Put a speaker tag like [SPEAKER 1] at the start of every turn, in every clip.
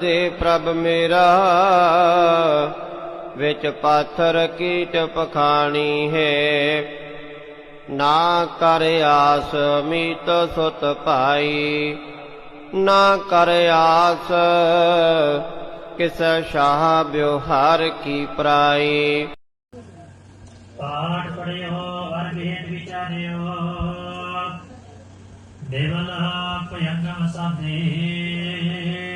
[SPEAKER 1] ਦੇ ਪ੍ਰਭ ਮੇਰਾ, ਵਿੱਚ ਪਾਥਰ ਕੀਟ ਪਖਾਣੀ ਹੈ। ਨਾ ਕਰ ਆਸ ਮੀਤ ਸੁਤ ਭਾਈ, ਨਾ ਕਰ ਆਸ ਕਿਸ ਸ਼ਾਹ ਬਿਵਹਾਰ ਕੀ ਪ੍ਰਾਈ।
[SPEAKER 2] ਪਾਠ ਪੜਿਓ ਅਰ ਭੇਦ ਵਿਚਾਰਿਓ, ਦੇਵਲ ਭਯੰਗਮ ਸਾਧੇ।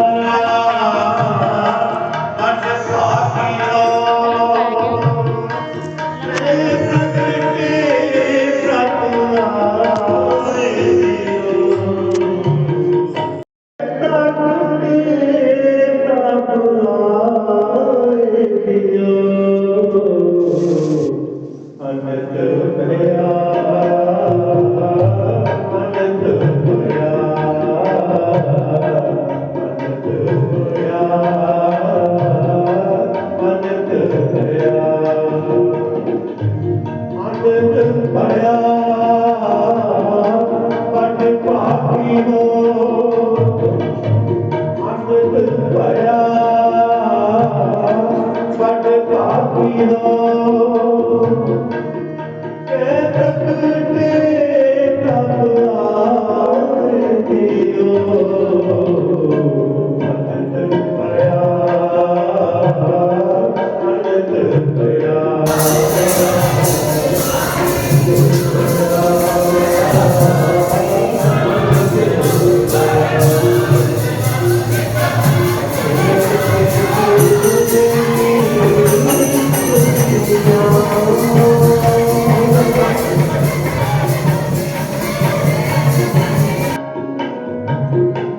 [SPEAKER 2] thank you.